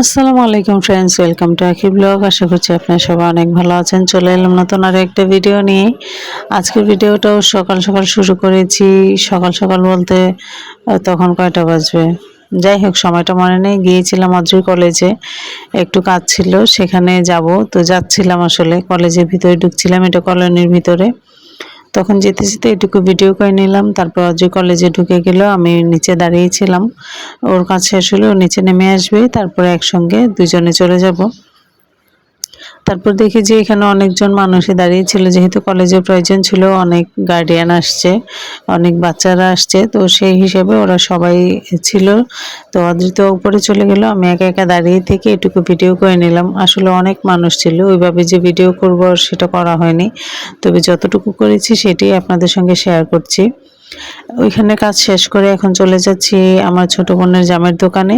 আসসালামু আলাইকুম friends welcome to Aki blog আশা করছি আপনারা সবাই অনেক ভালো আছেন। চলে এলাম নতুন আর একটা ভিডিও নিয়ে। আজকের ভিডিওটাও সকাল সকাল শুরু করেছি। সকাল সকাল বলতে তখন কয়টা বাজবে? যাই হোক, সময়টা মনে নেই। গিয়েছিলাম অদ্রি কলেজে একটু কাজ ছিল, সেখানে যাব। তো যাচ্ছিলাম আসলে। কলেজের ভিতরে ঢুকছিলাম, এটা কলোনির ভিতরে। তখন যেতে যেতে এটুকু ভিডিও করে নিলাম। তারপর যে কলেজে ঢুকে গেল, আমি নিচে দাঁড়িয়েছিলাম। ওর কাছে আসলে ও নিচে নেমে আসবে। তারপরে একসঙ্গে দুজনে চলে যাব। তারপর দেখি যে এখানে অনেকজন মানুষই দাঁড়িয়ে ছিল। যেহেতু কলেজের প্রয়োজন ছিল, অনেক গার্ডিয়ান আসছে, অনেক বাচ্চারা আসছে। তো সেই হিসেবে ওরা সবাই ছিল। তো অদৃত উপরে চলে গেল। আমি একা একা দাঁড়িয়ে থেকে এটুকু ভিডিও করে নিলাম। আসলে অনেক মানুষ ছিল। ওইভাবে যে ভিডিও করব সেটা করা হয়নি। তবে যতটুকু করেছি সেটাই আপনাদের সঙ্গে শেয়ার করছি। ওইখানে কাজ শেষ করে এখন চলে যাচ্ছি আমার ছোট বোনের জামের দোকানে।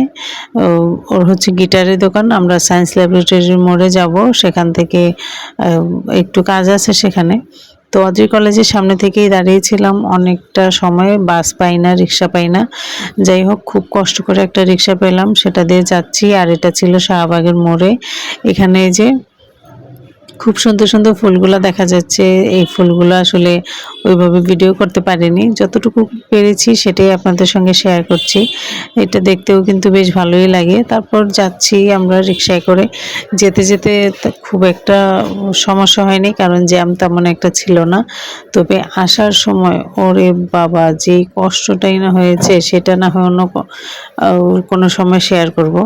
ওর হচ্ছে গিটারের দোকান। আমরা সায়েন্স ল্যাবরেটরির মোড়ে যাব। সেখান থেকে একটু কাজ আছে সেখানে। তো অদ্রি কলেজের সামনে থেকেই দাঁড়িয়েছিলাম অনেকটা সময় বাস পাই না, রিক্সা পাই না। যাই হোক, খুব কষ্ট করে একটা রিক্সা পেলাম। সেটা দিয়ে যাচ্ছি। আর এটা ছিল শাহবাগের মোড়ে। এখানে যে খুব সুন্দর সুন্দর ফুলগুলো দেখা যাচ্ছে। এই ফুলগুলো আসলে ওইভাবে ভিডিও করতে পারিনি। যতটুকু পেরেছি সেটাই আপনাদের সঙ্গে শেয়ার করছি। এটা দেখতেও কিন্তু বেশ ভালোই লাগে। তারপর যাচ্ছি আমরা রিক্সায় করে। যেতে যেতে খুব একটা সমস্যা হয়নি, কারণ জ্যাম তেমন একটা ছিল না। তবে আসার সময় ওরে বাবা যেই কষ্টটাই না হয়েছে সেটা না হয় অন্য কোনো সময় শেয়ার করব।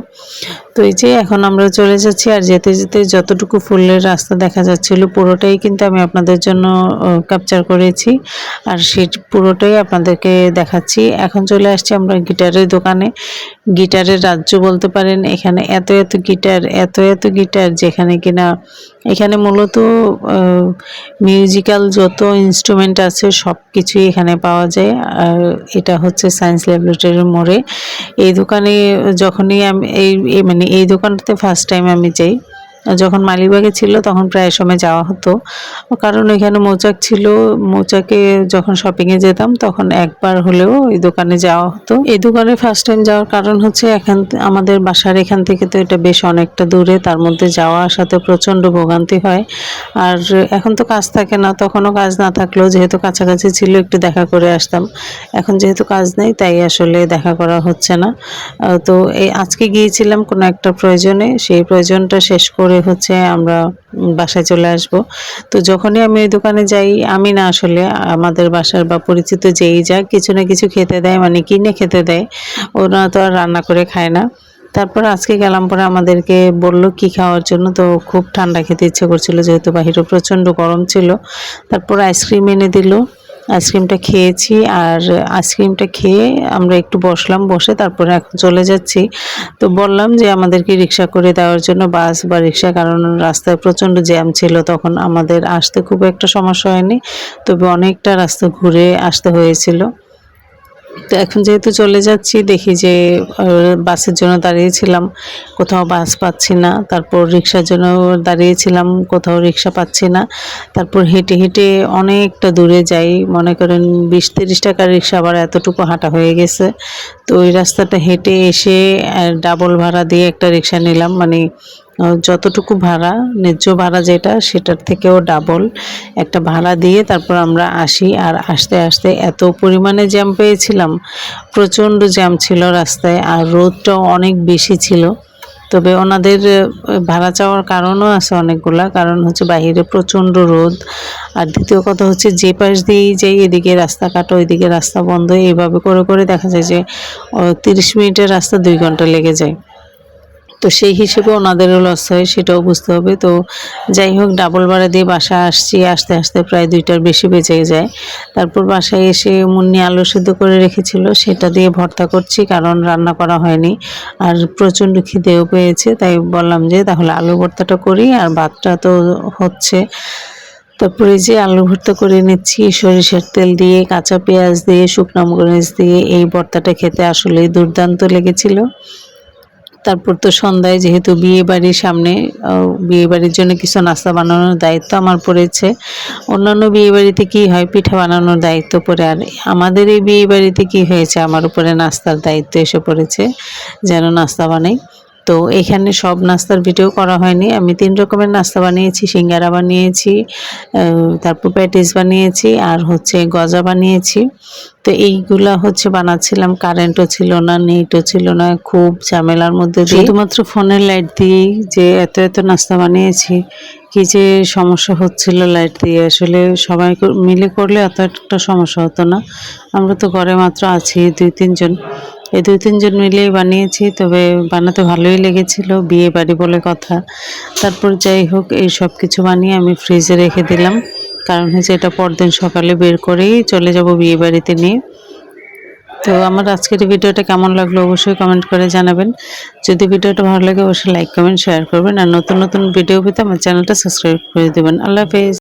তো এই যে এখন আমরা চলে যাচ্ছি আর যেতে যেতে যতটুকু ফুলের রাস্তা দেখা যাচ্ছিল, পুরোটাই কিন্তু আমি আপনাদের জন্য ক্যাপচার করেছি। আর সেই পুরোটাই আপনাদেরকে দেখাচ্ছি। এখন চলে আসছি আমরা গিটারের দোকানে। গিটারের রাজ্য বলতে পারেন, এখানে এত এত গিটার, এত এত গিটার যেখানে কিনা, এখানে মূলত মিউজিক্যাল যত ইনস্ট্রুমেন্ট আছে সব কিছুই এখানে পাওয়া যায়। আর এটা হচ্ছে সায়েন্স ল্যাবরেটরির মোড়ে। এই দোকানে যখনই আমি, এই মানে এই দোকানটাতে ফার্স্ট টাইম আমি যাই। যখন মালিবাগে ছিল তখন প্রায় সময় যাওয়া হতো। কারণ এখানে মৌচাক ছিল, মৌচাকে যখন শপিংয়ে যেতাম তখন একবার হলেও এই দোকানে যাওয়া হতো। এই দোকানে ফার্স্ট টাইম যাওয়ার কারণ হচ্ছে এখান আমাদের বাসার এখান থেকে তো এটা বেশ অনেকটা দূরে, তার মধ্যে যাওয়া আসাতে প্রচণ্ড ভোগান্তি হয়। আর এখন তো কাজ থাকে না, তখনও কাজ না থাকলেও যেহেতু কাছাকাছি ছিল একটু দেখা করে আসতাম। এখন যেহেতু কাজ নেই তাই আসলে দেখা করা হচ্ছে না। তো এই আজকে গিয়েছিলাম কোনো একটা প্রয়োজনে, সেই প্রয়োজনটা শেষ করে হচ্ছে আমরা বাসায় চলে আসব। তো যখনই আমি ওই দোকানে যাই, আমি না আসলে আমাদের বাসার বা পরিচিত যেই যাক কিছু না কিছু খেতে দেয় মানে কিনে খেতে দেয়, ওরা তো আর রান্না করে খায় না। তারপর আজকে গেলাম পরে আমাদেরকে বলল কি খাওয়ার জন্য, তো খুব ঠান্ডা খেতে ইচ্ছে করছিল, যেহেতু বাহিরে প্রচণ্ড গরম ছিল। তারপর আইসক্রিম এনে দিল। আইসক্রিমটা খেয়েছি আর আইসক্রিমটা খেয়ে আমরা একটু বসলাম, বসে তারপরে এখন চলে যাচ্ছি। তো বললাম যে আমাদেরকে রিক্সা করে দেওয়ার জন্য বাস বা রিক্সা, কারণ রাস্তায় প্রচণ্ড জ্যাম ছিল, তখন আমাদের আসতে খুব একটা সমস্যা হয়নি। তবে অনেকটা রাস্তা ঘুরে আসতে হয়েছিল। তো এখন যেহেতু চলে যাচ্ছি, দেখি যে বাসের জন্য দাঁড়িয়েছিলাম, কোথাও বাস পাচ্ছি না, তারপর রিক্সার জন্য দাঁড়িয়েছিলাম, কোথাও রিক্সা পাচ্ছি না, তারপর হেঁটে হেঁটে অনেকটা দূরে যাই, মনে করেন বিশ তিরিশ টাকার রিক্সা আবার এতটুকু হাঁটা হয়ে গেছে, তো ওই রাস্তাটা হেঁটে এসে ডাবল ভাড়া দিয়ে একটা রিক্সা নিলাম মানে যতটুকু ভাড়া, ন্যায্য ভাড়া যেটা, সেটার থেকেও ডাবল একটা ভাড়া দিয়ে তারপর আমরা আসি। আর আসতে আসতে এত পরিমাণে জ্যাম পেয়েছিলাম, প্রচণ্ড জ্যাম ছিল রাস্তায়, আর রোদটাও অনেক বেশি ছিল। তবে ওনাদের ভাড়া চাওয়ার কারণও আছে অনেকগুলা। কারণ হচ্ছে বাইরে প্রচণ্ড রোদ। আর দ্বিতীয় কথা হচ্ছে যে পাশ দিয়েই যাই এদিকে রাস্তা কাটো, ওইদিকে রাস্তা বন্ধ। এইভাবে করে করে দেখা যায় যে তিরিশ মিনিটের রাস্তা দুই ঘণ্টা লেগে যায়। তো সেই হিসেবে ওনাদেরও লস হয়, সেটাও বুঝতে হবে। তো যাই হোক ডাবল ভাড়া দিয়ে বাসা আসছি, আসতে আসতে প্রায় দুইটার বেশি বেঁচে যায়। তারপর বাসায় এসে মুন্নি আলু সিদ্ধ করে রেখেছিল, সেটা দিয়ে ভর্তা করছি, কারণ রান্না করা হয়নি। আর প্রচণ্ড খিদেও পেয়েছে, তাই বললাম যে তাহলে আলু ভর্তাটা করি, আর ভাতটা তো হচ্ছে। তারপরে যে আলু ভর্তা করে নিচ্ছি, সরিষার তেল দিয়ে, কাঁচা পেঁয়াজ দিয়ে, শুকনো মরিচ দিয়ে, এই ভর্তাটা খেতে আসলে দুর্দান্ত লেগেছিল। তারপর তো সন্ধ্যায় যেহেতু বিয়ে বাড়ির সামনে বিয়ে বাড়ির জন্য কিছু নাস্তা বানানোর দায়িত্ব আমার পড়েছে। অন্যান্য বিয়ে বাড়িতে কী হয়, পিঠা বানানোর দায়িত্ব পড়ে। আর আমাদের এই বিয়ে বাড়িতে কী হয়েছে, আমার উপরে নাস্তার দায়িত্ব এসে পড়েছে, যেন নাস্তা বানাই। তো এখানে সব নাস্তার ভিডিও করা হয়নি। আমি তিন রকমের নাস্তা বানিয়েছি, সিঙ্গারা বানিয়েছি তারপর প্যাটিস বানিয়েছি আর হচ্ছে গজা বানিয়েছি। তো এইগুলা হচ্ছে বানাচ্ছিলাম কারেন্টও ছিল না নেটও ছিল না, খুব ঝামেলার মধ্যে শুধুমাত্র ফোনের লাইট দিয়েই যে এত এত নাস্তা বানিয়েছি, কি যে সমস্যা হচ্ছিল লাইট দিয়ে। আসলে সবাই মিলে করলে এত একটা সমস্যা হতো না। আমরা তো ঘরে মাত্র আছি, দুই তিনজন। এই দুই, তিনজন মিলেই বানিয়েছি, তবে বানাতে ভালোই লেগেছিল, বিয়ে বাড়ি বলে কথা। তারপর যাই হোক, এই সব কিছু বানিয়ে আমি ফ্রিজে রেখে দিলাম। কারণ হচ্ছে এটা পরদিন সকালে বের করেই চলে যাব বিয়ে বাড়িতে নিয়ে। তো আমার আজকের ভিডিওটা কেমন লাগল অবশ্যই কমেন্ট করে জানাবেন। যদি ভিডিওটা ভালো লাগে, অবশ্যই লাইক কমেন্ট শেয়ার করবেন। আর নতুন নতুন ভিডিও পেতে আমার চ্যানেলটা সাবস্ক্রাইব করে দেবেন। আল্লাহ হাফেজ।